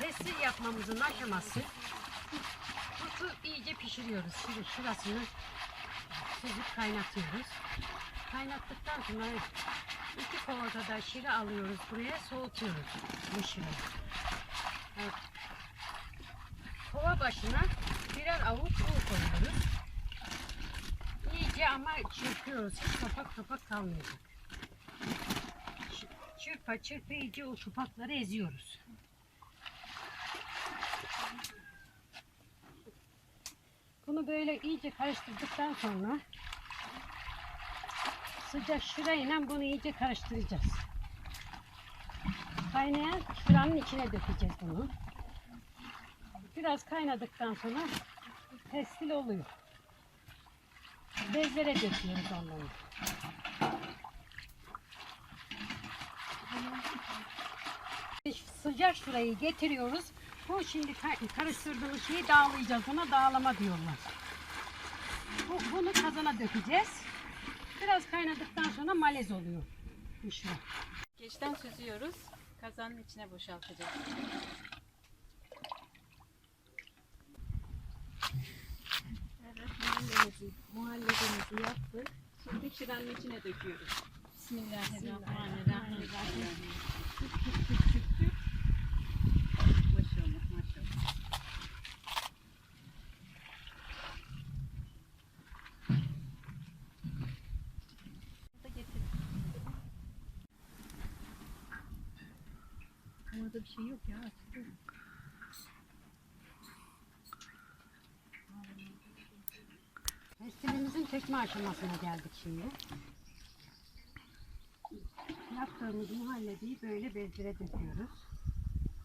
Pestil yapmamızın aşaması Butu iyice pişiriyoruz. Şur şurasını süzüp kaynatıyoruz. Kaynattıktan sonra iki kova kadar şire alıyoruz buraya soğutuyoruz bu şire. Evet. Kova başına birer avuç un koyuyoruz. İyice ama çırpıyoruz. Hiç topak topak kalmayacak. Çırpa çırpa iyice o topakları eziyoruz. Böyle iyice karıştırdıktan sonra sıcak şırayla bunu iyice karıştıracağız. Kaynayan şıranın içine dökeceğiz bunu. Biraz kaynadıktan sonra pestil oluyor. Bezlere döküyoruz onları. Sıcak şurayı getiriyoruz. Bu şimdi ka- karıştırdığımız şeyi dağlayacağız. Buna dağlama diyorlar. Bu, bunu kazana dökeceğiz. Biraz kaynadıktan sonra malez oluyor. Şu. Geçten süzüyoruz. Kazanın içine boşaltacağız. Evet, muhallebimizi, yaptık. Şimdi şıranın içine döküyoruz. Bismillahirrahmanirrahim. Çık Orada bir şey yok ya. açık. Çekme aşamasına geldik şimdi. Yaptığımız muhallebiyi böyle bezlere döküyoruz.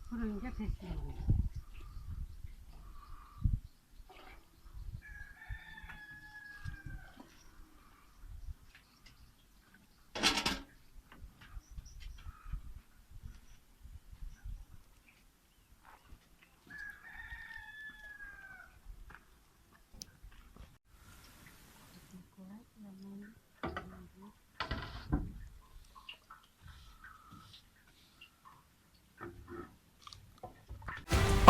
Kuruyunca pestil.